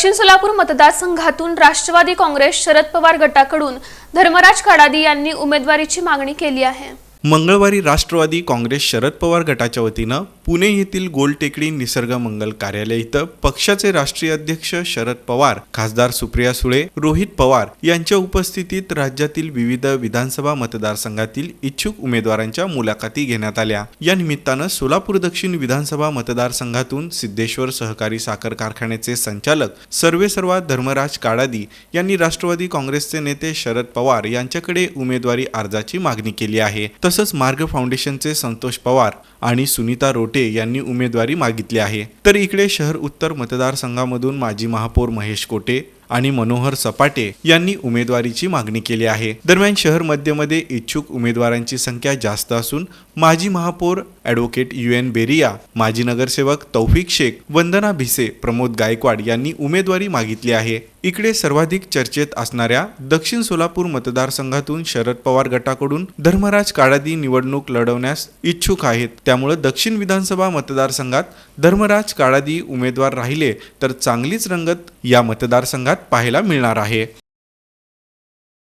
दक्षिण सोलापूर मतदारसंघातून राष्ट्रवादी काँग्रेस शरद पवार गटाकडून धर्मराज काडादी यांनी उमेदवारीची मागणी केली आहे. मंगळवारी राष्ट्रवादी काँग्रेस शरद पवार गटाच्या वतीनं पुणे येथील गोलटेकडी निसर्ग मंगल कार्यालय इथं पक्षाचे राष्ट्रीय अध्यक्ष शरद पवार खासदार सुप्रिया सुळे रोहित पवार यांच्या उपस्थितीत राज्यातील विविध विधानसभा मतदारसंघातील इच्छुक उमेदवारांच्या मुलाखती घेण्यात आल्या. या निमित्तानं सोलापूर दक्षिण विधानसभा मतदारसंघातून सिद्धेश्वर सहकारी साखर कारखान्याचे संचालक सर्वेसर्वा धर्मराज काडादी यांनी राष्ट्रवादी काँग्रेसचे नेते शरद पवार यांच्याकडे उमेदवारी अर्जाची मागणी केली आहे. तसंच मार्ग फाउंडेशनचे संतोष पवार आणि सुनीता रोड लोटे यांनी उमेदवारी मागितली आहे. तर इकडे शहर उत्तर मतदारसंघामधून माजी महापौर महेश कोटे आणि मनोहर सपाटे यांनी उमेदवारीची मागणी केली आहे. दरम्यान शहर मध्यमध्ये इच्छुक उमेदवारांची संख्या जास्त असून माजी महापौर ॲडव्होकेट यू एन बेरिया माजी नगरसेवक तौफिक शेख वंदना भिसे प्रमोद गायकवाड यांनी उमेदवारी मागितली आहे. इकडे सर्वाधिक चर्चेत असणाऱ्या दक्षिण सोलापूर मतदारसंघातून शरद पवार गटाकडून धर्मराज काडादी निवडणूक लढवण्यास इच्छुक आहेत. त्यामुळे दक्षिण विधानसभा मतदारसंघात धर्मराज काडादी उमेदवार राहिले तर चांगलीच रंगत या मतदारसंघात पाहायला मिळणार आहे.